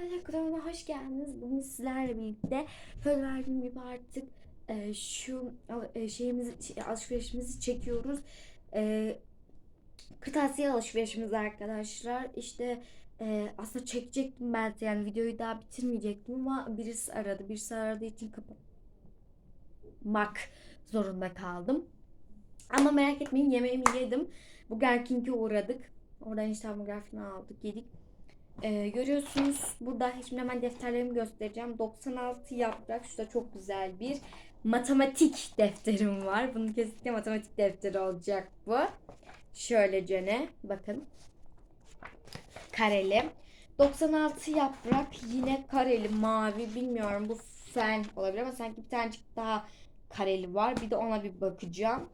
Arkadaşlar kanalıma hoş geldiniz. Bugün sizlerle birlikte söz verdiğim gibi artık e, şu e, şeyimizi şey, alışverişimizi çekiyoruz. E, kırtasiye alışverişimiz arkadaşlar. İşte e, aslında çekecektim ben de yani videoyu daha bitirmeyecektim ama birisi aradı. Birisi aradığı için kapatmak zorunda kaldım. Ama merak etmeyin yemeğimi yedim. Burger uğradık. Oradan işte hamburger aldık yedik. Ee, görüyorsunuz burada şimdi hemen defterlerimi göstereceğim. 96 yaprak. Şurada çok güzel bir matematik defterim var. Bunun kesinlikle matematik defteri olacak bu. Şöylece ne? Bakın. Kareli. 96 yaprak yine kareli mavi bilmiyorum bu fen olabilir ama sanki bir tanecik daha kareli var. Bir de ona bir bakacağım.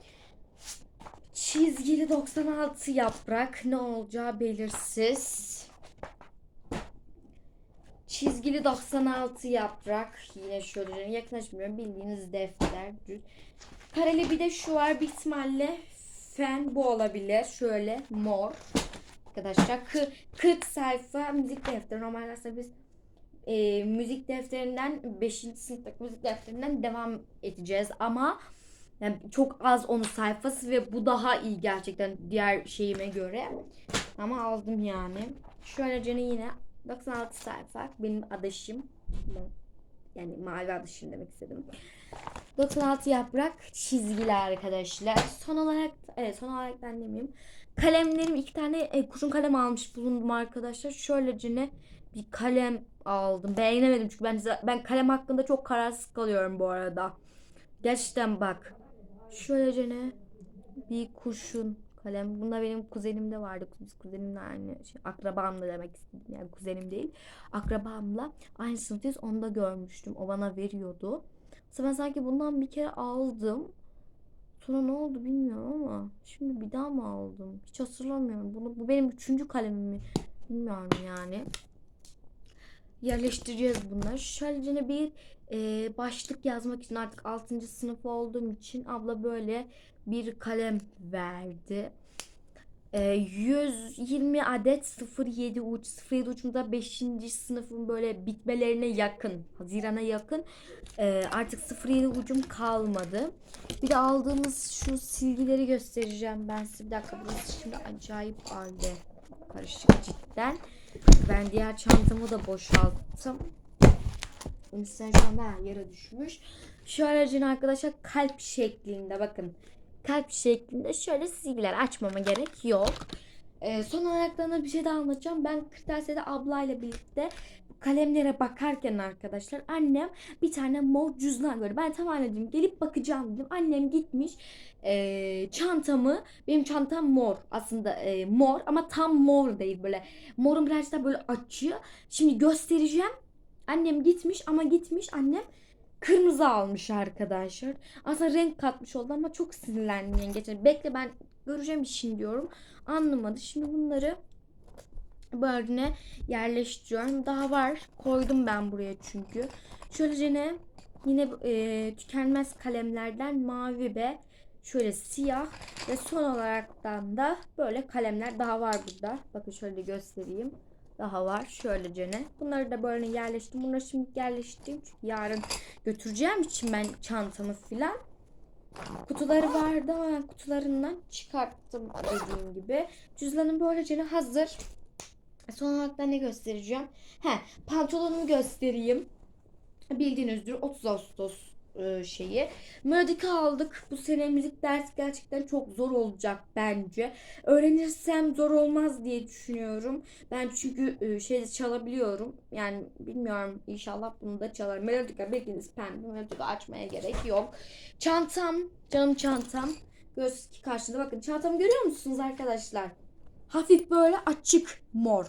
Çizgili 96 yaprak ne olacağı belirsiz. Çizgili 96 yaprak. Yine şöyle yaklaşmıyorum. Bildiğiniz defter. Kareli bir de şu var. Bir ihtimalle fen bu olabilir. Şöyle mor. Arkadaşlar kı- 40 sayfa müzik defteri. Normalde aslında biz e, müzik defterinden 5. sınıftaki müzik defterinden devam edeceğiz ama yani çok az onun sayfası ve bu daha iyi gerçekten diğer şeyime göre. Ama aldım yani. Şöylece yine 96 sayfa benim adaşım. Yani mavi adaşım demek istedim. 96 yaprak çizgiler arkadaşlar. Son olarak evet son olarak ben demeyeyim. Kalemlerim iki tane e, kurşun kalem almış bulundum arkadaşlar. Şöylecene bir kalem aldım. Beğenemedim çünkü ben ben kalem hakkında çok kararsız kalıyorum bu arada. Gerçekten bak. Şöylece ne? Bir kurşun kalem. Bunda benim kuzenimde vardı. Biz kuzenimle aynı şey. Akrabamla demek istedim. Yani kuzenim değil. Akrabamla aynı sınıftayız. Onu da görmüştüm. O bana veriyordu. Sonra ben sanki bundan bir kere aldım. Sonra ne oldu bilmiyorum ama şimdi bir daha mı aldım? Hiç hatırlamıyorum. Bunu, bu benim üçüncü kalemim mi? Bilmiyorum yani. Yerleştireceğiz bunları. Şöyle bir e, başlık yazmak için artık 6. sınıf olduğum için abla böyle bir kalem verdi. E, 120 adet 07 uç 07 ucunda 5. sınıfın böyle bitmelerine yakın Haziran'a yakın e, artık 07 ucum kalmadı. Bir de aldığımız şu silgileri göstereceğim ben size. Bir dakika burası şimdi acayip halde karışık cidden. Ben diğer çantamı da boşalttım. Anda yere düşmüş. Şu aracın arkadaşlar kalp şeklinde bakın. Kalp şeklinde şöyle silgiler açmama gerek yok. Ee, son olarak da bir şey daha anlatacağım. Ben kırtasiyede ablayla birlikte kalemlere bakarken arkadaşlar annem bir tane mor cüzdan gördü. Ben tamam dedim gelip bakacağım dedim. Annem gitmiş e, çantamı benim çantam mor aslında e, mor ama tam mor değil böyle morun biraz da böyle açıyor. Şimdi göstereceğim. Annem gitmiş ama gitmiş annem kırmızı almış arkadaşlar. Aslında renk katmış oldu ama çok sinirlendim yengeç. Bekle ben göreceğim işin diyorum. Anlamadı. Şimdi bunları böyle yerleştiriyorum. Daha var. Koydum ben buraya çünkü. Şöylece ne? Yine e, tükenmez kalemlerden mavi ve şöyle siyah ve son olaraktan da böyle kalemler daha var burada. Bakın şöyle göstereyim. Daha var. Şöylece ne? Bunları da böyle yerleştim. Bunları şimdi yerleştireyim. Çünkü yarın götüreceğim için ben çantamı filan. Kutuları vardı ben kutularından çıkarttım dediğim gibi. Cüzdanım böylece hazır. Son olarak da ne göstereceğim? He, pantolonumu göstereyim. Bildiğiniz üzere 30 Ağustos e, şeyi. Melodika aldık. Bu sene müzik dersi gerçekten çok zor olacak bence. Öğrenirsem zor olmaz diye düşünüyorum. Ben çünkü e, şey çalabiliyorum. Yani bilmiyorum inşallah bunu da çalarım. Melodika bildiğiniz pembe. Melodika açmaya gerek yok. Çantam, canım çantam. Göz karşıda bakın çantamı görüyor musunuz arkadaşlar? Hafif böyle açık mor.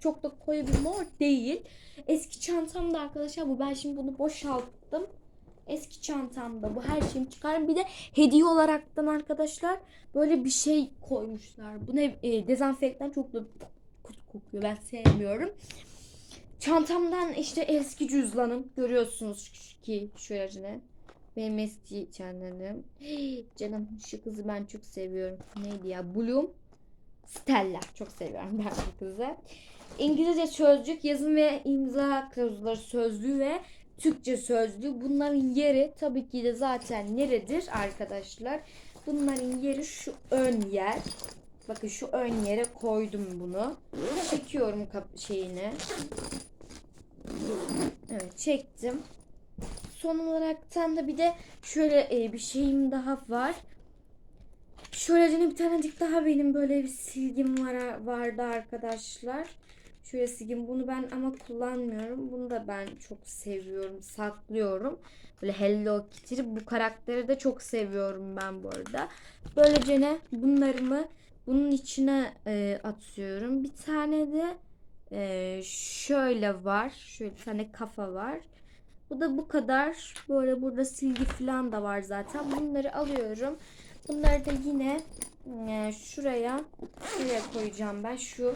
Çok da koyu bir mor değil. Eski çantamda arkadaşlar bu. Ben şimdi bunu boşalttım. Eski çantamda bu her şeyimi çıkarım. Bir de hediye olaraktan arkadaşlar böyle bir şey koymuşlar. Bu ne e, dezenfektan çok da kötü kokuyor. Ben sevmiyorum. Çantamdan işte eski cüzdanım. Görüyorsunuz ki şöyle benim eski çantanım. Canım şu kızı ben çok seviyorum. Neydi ya? Bloom Stella. Çok seviyorum ben bu kızı. İngilizce sözcük, yazım ve imza kılavuzları sözlüğü ve Türkçe sözlüğü. Bunların yeri tabii ki de zaten neredir arkadaşlar? Bunların yeri şu ön yer. Bakın şu ön yere koydum bunu. Çekiyorum şeyini. Evet çektim. Son olaraktan da bir de şöyle e, bir şeyim daha var. Şöyle bir tanecik daha benim böyle bir silgim var vardı arkadaşlar. Şöyle silgim bunu ben ama kullanmıyorum. Bunu da ben çok seviyorum, saklıyorum. Böyle Hello Kitty bu karakteri de çok seviyorum ben bu arada. Böylece ne bunlarımı bunun içine e, atıyorum. Bir tane de e, şöyle var. Şöyle bir tane kafa var. Bu da bu kadar. Böyle burada silgi falan da var zaten. Bunları alıyorum. Bunları da yine e, şuraya şuraya koyacağım ben. Şu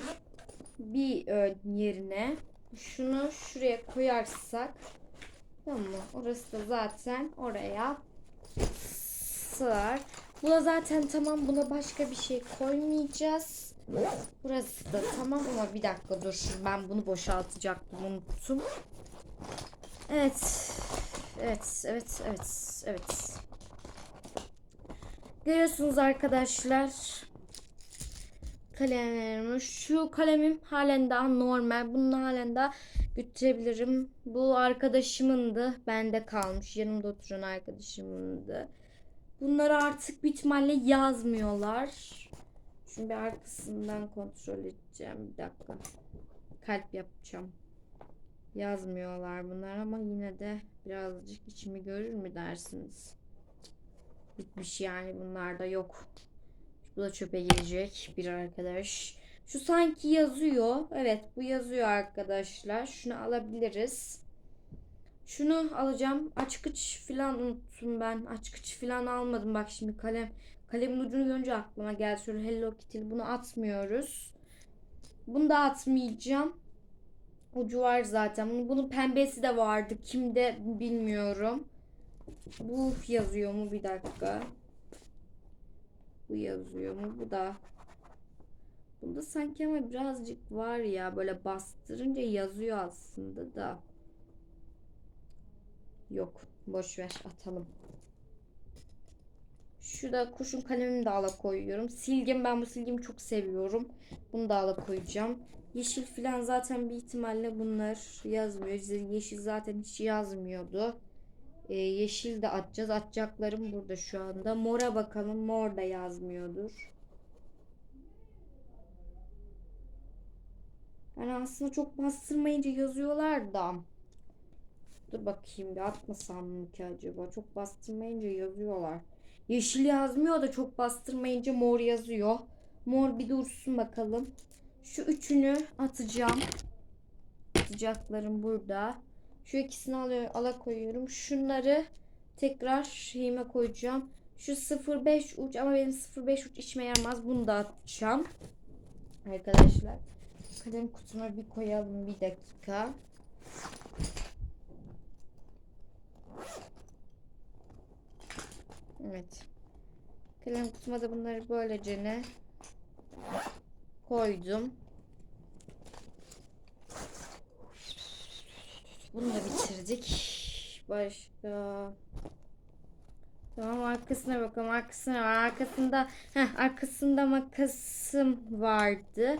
bir yerine şunu şuraya koyarsak tamam mı? Orası da zaten oraya sığar. Bu da zaten tamam. Buna başka bir şey koymayacağız. Burası da tamam ama bir dakika dur. Ben bunu boşaltacaktım. Unuttum. Evet. Evet, evet, evet, evet. Görüyorsunuz arkadaşlar. Kalemlerim. Şu kalemim halen daha normal. Bunu halen daha götürebilirim. Bu arkadaşımındı. Bende kalmış. Yanımda oturan arkadaşımındı. Bunları artık bir ihtimalle yazmıyorlar. Şimdi arkasından kontrol edeceğim. Bir dakika. Kalp yapacağım. Yazmıyorlar bunlar ama yine de birazcık içimi görür mü dersiniz? Bitmiş yani bunlar da yok. Bu da çöpe girecek bir arkadaş. Şu sanki yazıyor. Evet bu yazıyor arkadaşlar. Şunu alabiliriz. Şunu alacağım. Açkıç falan unuttum ben. Açkıç falan almadım. Bak şimdi kalem. Kalemin ucunu görünce aklıma geldi. Şöyle Hello Kitty. Bunu atmıyoruz. Bunu da atmayacağım. Ucu var zaten. Bunun pembesi de vardı. Kimde bilmiyorum. Bu yazıyor mu? Bir dakika. Bu yazıyor mu? Bu da. Bunda sanki ama birazcık var ya. Böyle bastırınca yazıyor aslında da. Yok. Boş ver. Atalım. Şurada kuşun kalemimi de ala koyuyorum. Silgim ben bu silgimi çok seviyorum. Bunu da ala koyacağım. Yeşil falan zaten bir ihtimalle bunlar yazmıyor. Yeşil zaten hiç yazmıyordu. Ee, yeşil de atacağız. Atacaklarım burada şu anda. Mora bakalım. Mor da yazmıyordur. Yani aslında çok bastırmayınca yazıyorlar da. Dur bakayım bir atmasam mı ki acaba? Çok bastırmayınca yazıyorlar. Yeşil yazmıyor da çok bastırmayınca mor yazıyor. Mor bir dursun bakalım. Şu üçünü atacağım. Atacaklarım burada. Şu ikisini alıyor, ala koyuyorum. Şunları tekrar şeyime koyacağım. Şu 0.5 uç ama benim 0.5 uç içime yaramaz. Bunu da atacağım. Arkadaşlar. Kalem kutuma bir koyalım bir dakika. Evet. Kalem kutuma da bunları böylece ne koydum. Bunu da bitirdik. Başka. Tamam arkasına bakalım. Arkasına var. Arkasında heh, arkasında makasım vardı.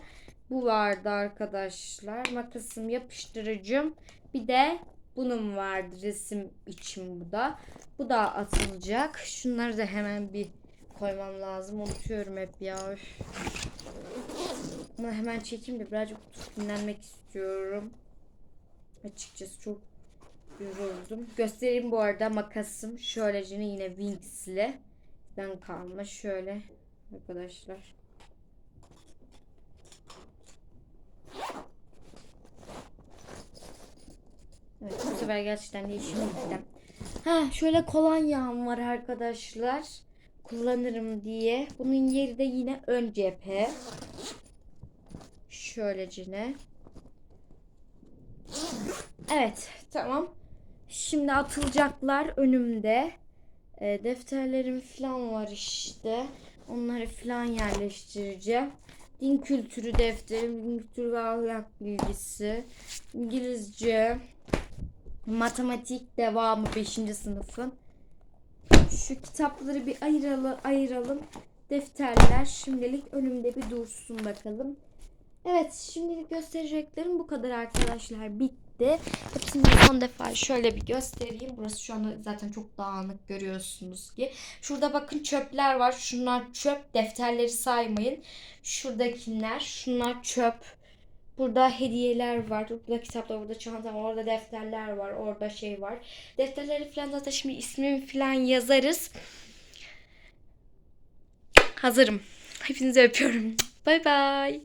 Bu vardı arkadaşlar. Makasım yapıştırıcım. Bir de bunun vardı resim için bu da. Bu da atılacak. Şunları da hemen bir koymam lazım. Unutuyorum hep ya. Ama hemen çekeyim de birazcık dinlenmek istiyorum. Açıkçası çok yoruldum. Göstereyim bu arada makasım. Şöylece yine Wings'li. Ben kalma şöyle arkadaşlar. Evet bu sefer gerçekten de işime gitti. Ha şöyle kolonyam var arkadaşlar. Kullanırım diye. Bunun yeri de yine ön cephe. Şöylecine. Evet tamam. Şimdi atılacaklar önümde. E, defterlerim falan var işte. Onları falan yerleştireceğim. din kültürü defterim, din kültürü ve ahlak bilgisi, İngilizce, matematik devamı 5. sınıfın. Şu kitapları bir ayıralım, ayıralım. Defterler şimdilik önümde bir dursun bakalım. Evet şimdilik göstereceklerim bu kadar arkadaşlar bitti. Hepsini son defa şöyle bir göstereyim. Burası şu anda zaten çok dağınık görüyorsunuz ki. Şurada bakın çöpler var. Şunlar çöp. Defterleri saymayın. Şuradakiler. Şunlar çöp. Burada hediyeler var. Burada kitaplar, burada çanta var. Orada defterler var. Orada şey var. Defterleri falan zaten şimdi ismimi falan yazarız. Hazırım. Hepinizi öpüyorum. Bay bay.